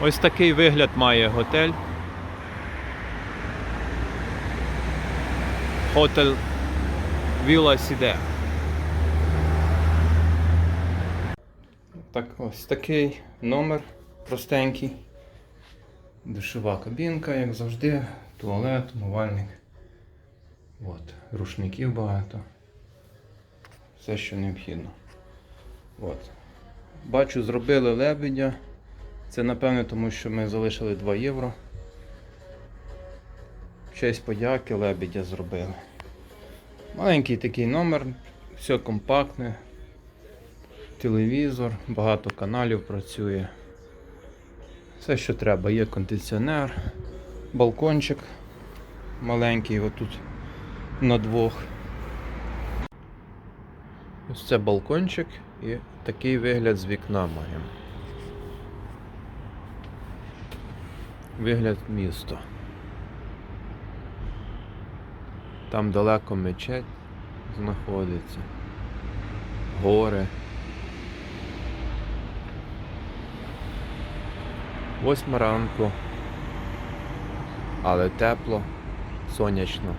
Ось такий вигляд має готель. Хотель Віла Сіде. Так, ось такий номер простенький. Душова кабінка, як завжди, туалет, умивальник. От, рушників багато. Все, що необхідно. От. Бачу, зробили лебедя. Це напевне, тому що ми залишили 2 євро. В честь подяки лебедя зробили. Маленький такий номер, все компактне. Телевізор, багато каналів працює. Все, що треба. Є кондиціонер, балкончик маленький отут на двох. Ось це балкончик і такий вигляд з вікна маємо. Вигляд міста. Там далеко мечеть знаходиться. Гори. Восьма ранку. Але тепло, сонячно.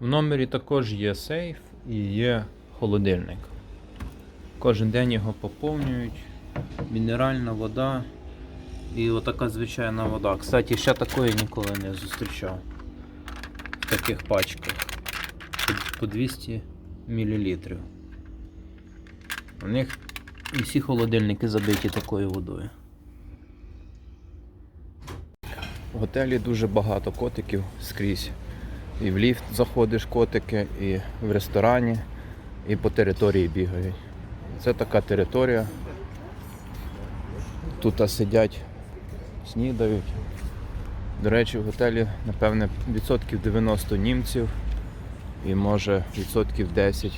В номері також є сейф і є холодильник. Кожен день його поповнюють. Мінеральна вода і отака звичайна вода. Кстати, ще такої ніколи не зустрічав. В таких пачках. По- По 200 мл. У них і всі холодильники забиті такою водою. В готелі дуже багато котиків скрізь. І в ліфт заходиш котики, і в ресторані, і по території бігають. Це така територія. Тут сидять, снідають. До речі, в готелі, напевне, відсотків 90 німців і може відсотків 10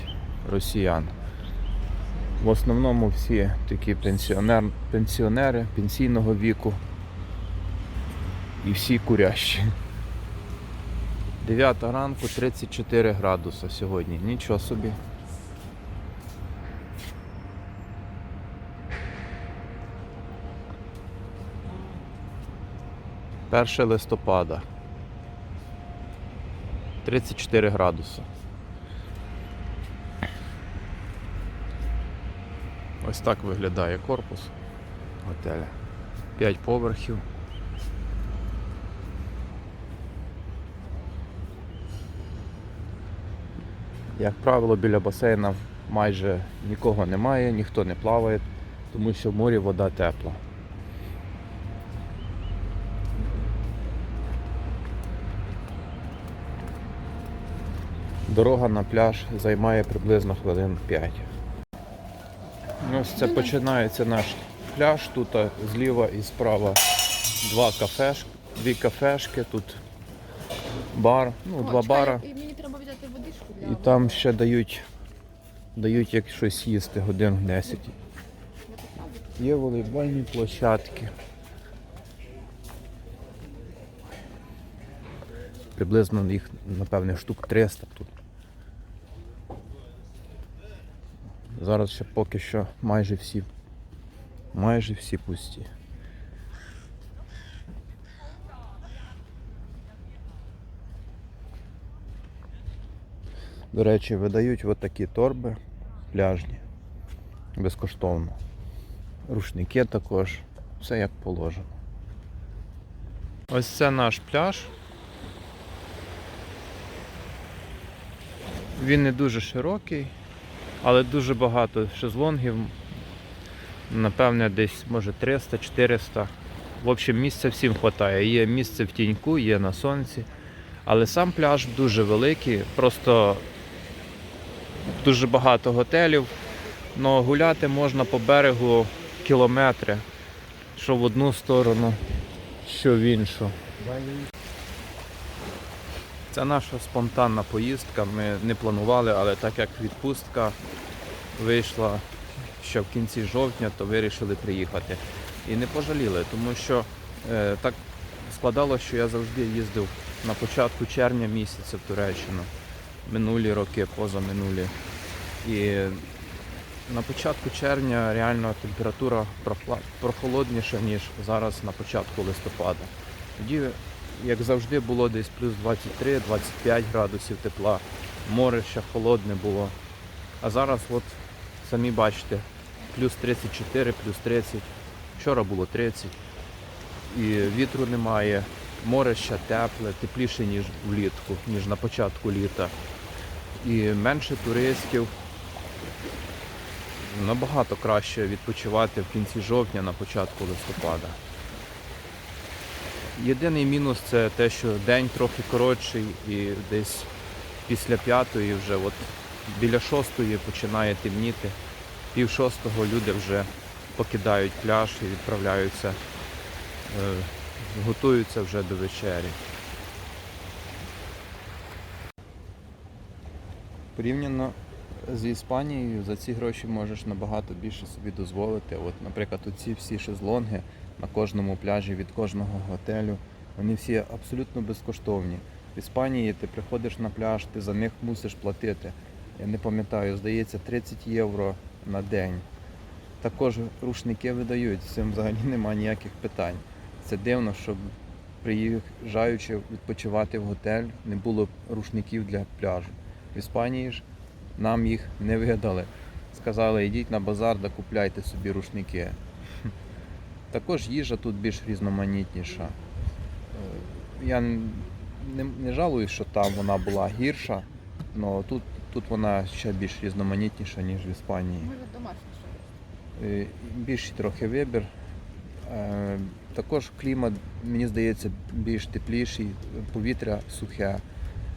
росіян. В основному всі такі пенсіонер, пенсіонери пенсійного віку і всі курящі. 9 ранку 34 градуса сьогодні. Нічого собі. Перше листопада. 34 градуси. Ось так виглядає корпус готеля. 5 поверхів. Як правило, біля басейна майже нікого немає, ніхто не плаває, тому що в морі вода тепла. Дорога на пляж займає приблизно хвилин 5. Ось це починається наш пляж. Тут зліва і справа два кафешки, дві кафешки, тут бар, ну, два бара. І мені треба взяти водичку для І там ще дають, дають як щось їсти годин 10. Є волейбольні площадки. Приблизно їх, напевне, штук 300 тут. Зараз ще поки що майже всі, майже всі пусті. До речі, видають от такі торби пляжні. Безкоштовно. Рушники також. Все як положено. Ось це наш пляж. Він не дуже широкий, але дуже багато шезлонгів. Напевне, десь може 300-400. В общем, місця всім вистачає. Є місце в тіньку, є на сонці. Але сам пляж дуже великий, просто дуже багато готелів. Но гуляти можна по берегу кілометри, що в одну сторону, що в іншу. Це наша спонтанна поїздка. Ми не планували, але так як відпустка вийшла ще в кінці жовтня, то вирішили приїхати. І не пожаліли, тому що е, так складалося, що я завжди їздив на початку червня місяця в Туреччину. Минулі роки, позаминулі. І на початку червня реально температура прохолодніша, ніж зараз на початку листопада. Тоді, як завжди, було десь плюс 23-25 градусів тепла, море ще холодне було. А зараз, от самі бачите, плюс 34, плюс 30. Вчора було 30. І вітру немає, море ще тепле, тепліше, ніж влітку, ніж на початку літа. І менше туристів. Набагато краще відпочивати в кінці жовтня, на початку листопада. Єдиний мінус це те, що день трохи коротший і десь після п'ятої вже от біля шостої починає темніти. Пів шостого люди вже покидають пляж і відправляються, е, готуються вже до вечері. Порівняно з Іспанією за ці гроші можеш набагато більше собі дозволити. От, наприклад, оці всі шезлонги на кожному пляжі від кожного готелю, вони всі абсолютно безкоштовні. В Іспанії ти приходиш на пляж, ти за них мусиш платити. Я не пам'ятаю, здається, 30 євро на день. Також рушники видають, з цим взагалі немає ніяких питань. Це дивно, щоб приїжджаючи відпочивати в готель, не було рушників для пляжу. В Іспанії ж нам їх не видали. Сказали, йдіть на базар да купляйте собі рушники. Також їжа тут більш різноманітніша. Е, Я не, не жалую, що там вона була гірша, але тут, тут вона ще більш різноманітніша, ніж в Іспанії. Може домашнє щось. Е, Більший трохи вибір. Е, Також клімат, мені здається, більш тепліший, повітря сухе.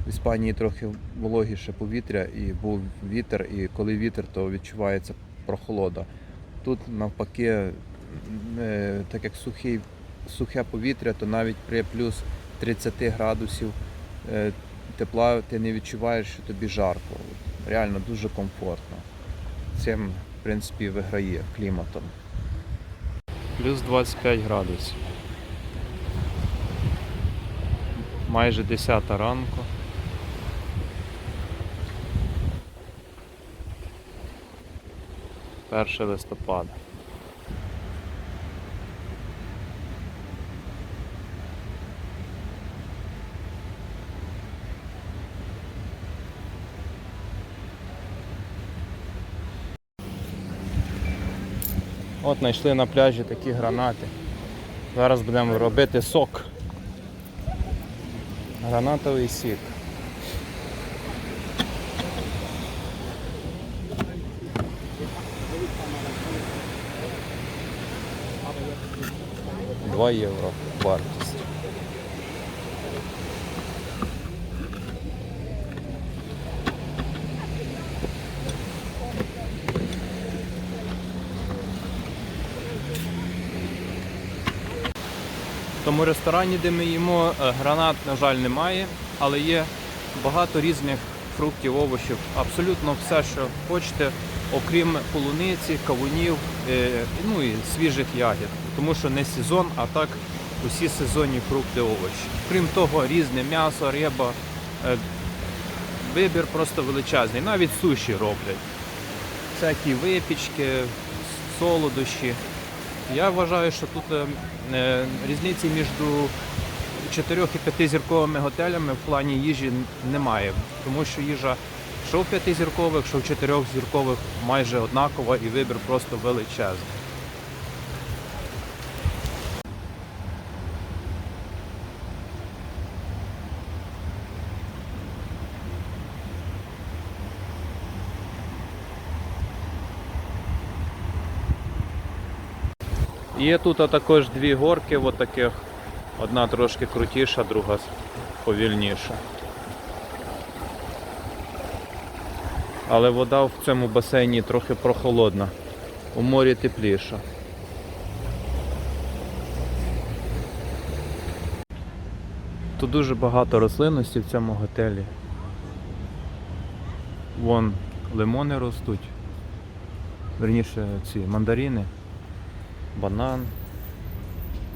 В Іспанії трохи вологіше повітря і був вітер, і коли вітер, то відчувається прохолода. Тут навпаки, е, так як сухий, сухе повітря, то навіть при плюс 30 градусів е, тепла ти не відчуваєш, що тобі жарко. Реально дуже комфортно. Цим, в принципі, виграє кліматом. Плюс 25 градусів. Майже 10 ранку. Перше листопада. От знайшли на пляжі такі гранати. Зараз будемо робити сок. Гранатовий сік. Два євро вартість. В тому ресторані, де ми їмо, е, гранат, на жаль, немає, але є багато різних фруктів, овочів, абсолютно все, що хочете, окрім полуниці, кавунів, е, ну і свіжих ягід. Тому що не сезон, а так усі сезонні фрукти, овочі. Крім того, різне м'ясо, риба. е, Вибір просто величезний. Навіть суші роблять. Всякі випічки, солодощі. Я вважаю, що тут е, е, різниці між 4 і 5 зірковими готелями в плані їжі немає. Тому що їжа що в 5 зіркових, що в 4 зіркових майже однакова і вибір просто величезний. Є тут також дві горки, от таких. Одна трошки крутіша, друга повільніша. Але вода в цьому басейні трохи прохолодна. У морі тепліша. Тут дуже багато рослинності в цьому готелі. Вон лимони ростуть. Верніше ці мандарини банан,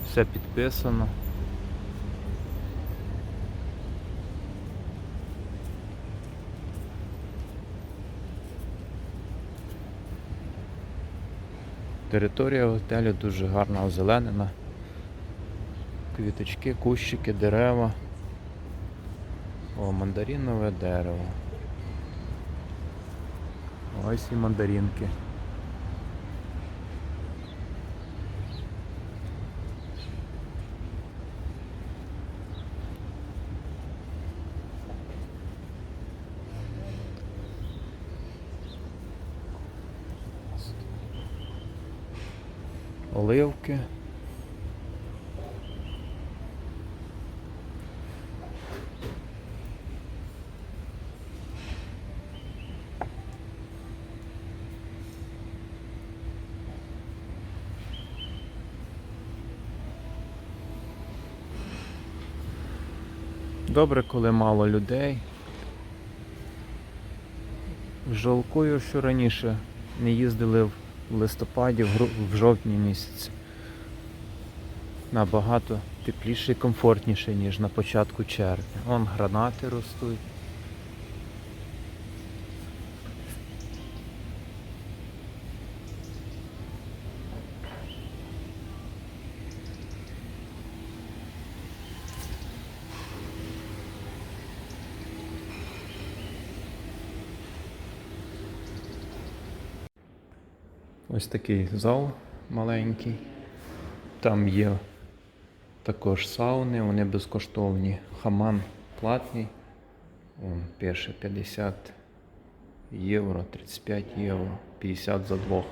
все підписано. Територія готелю дуже гарна, озеленена. Квіточки, кущики, дерева. О, мандарінове дерево. Ось і мандарінки. Оливки. Добре, коли мало людей. Жалкую, що раніше не їздили в в листопаді, в жовтні місяці. Набагато тепліше і комфортніше, ніж на початку червня. Вон гранати ростуть. Ось такий зал маленький. Там є також сауни, вони безкоштовні. Хаман платний. Вон пише 50 євро, 35 євро, 50 за двох.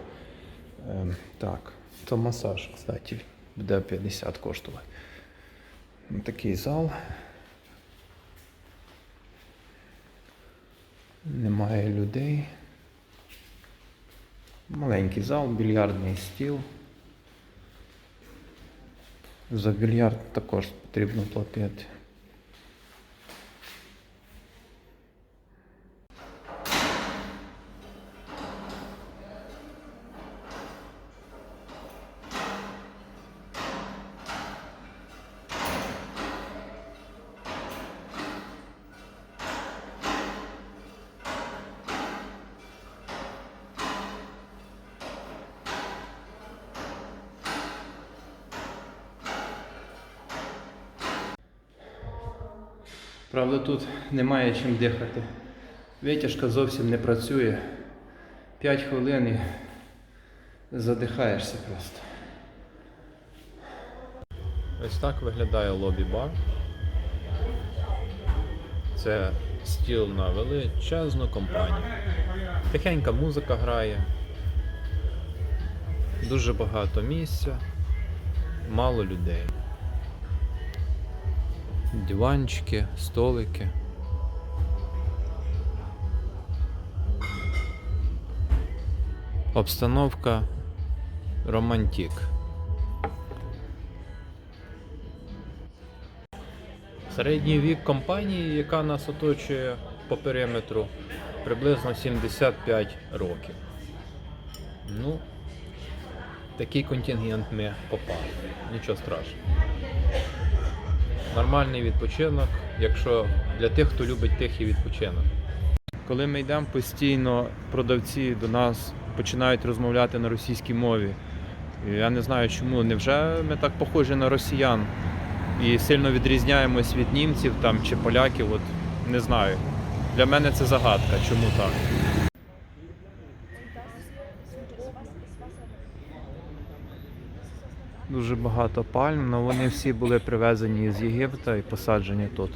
Ем, так, то масаж, кстати, буде 50 коштувати. Такий зал. Немає людей. Маленький зал, більярдний стіл. За більярд також потрібно платити. Правда, тут немає чим дихати. Витяжка зовсім не працює. 5 хвилин і задихаєшся просто. Ось так виглядає лобі-бар. Це стіл на величезну компанію. Тихенька музика грає. Дуже багато місця, мало людей. Диванчики, столики. Обстановка романтик. Середній вік компанії, яка нас оточує по периметру, приблизно 75 років. Ну, такий контингент ми попали. Нічого страшного. Нормальний відпочинок, якщо для тих, хто любить тихий відпочинок. Коли ми йдемо постійно, продавці до нас починають розмовляти на російській мові. Я не знаю чому. Невже ми так похожі на росіян і сильно відрізняємось від німців там чи поляків? От не знаю. Для мене це загадка, чому так. Дуже багато пальм, але вони всі були привезені з Єгипта і посаджені тут.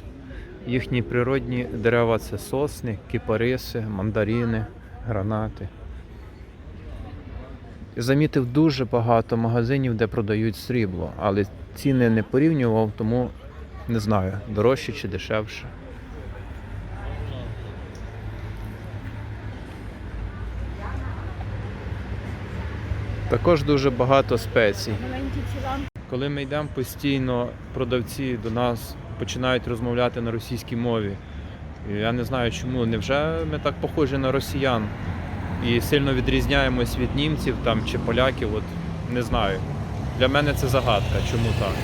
Їхні природні дерева це сосни, кипариси, мандарини, гранати. Я Замітив дуже багато магазинів, де продають срібло, але ціни не порівнював, тому не знаю, дорожче чи дешевше. Також дуже багато спецій. Коли ми йдемо постійно, продавці до нас починають розмовляти на російській мові. Я не знаю чому. Невже ми так похожі на росіян і сильно відрізняємось від німців там чи поляків? От не знаю. Для мене це загадка, чому так.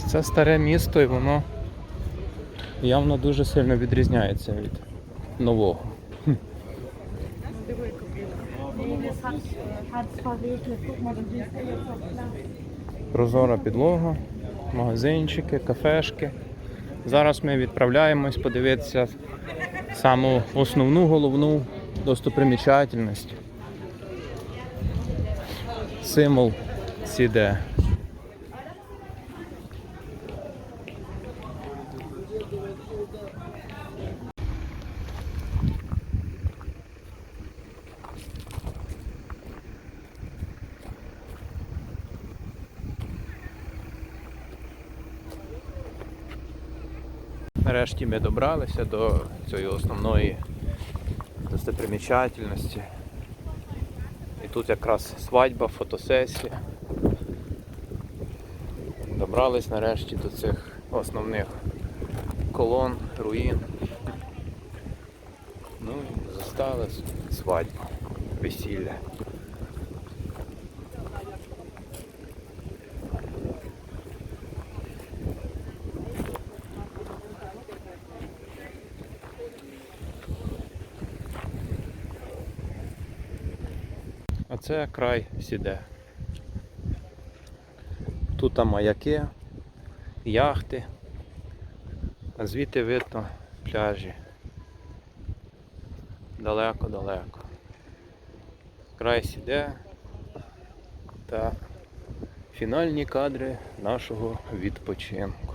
Ось це старе місто і воно явно дуже сильно відрізняється від нового. Прозора підлога, магазинчики, кафешки. Зараз ми відправляємось подивитися саму основну головну достопримічательність. Символ Сіде. Нарешті ми добралися до цієї основної достопримічательності. І тут якраз свадьба, фотосесія. Добрались нарешті до цих основних колон, руїн. Ну і застали свадьбу, весілля. А це край сіде. Тут там маяки, яхти, а звідти видно пляжі. Далеко-далеко. Край сіде та фінальні кадри нашого відпочинку.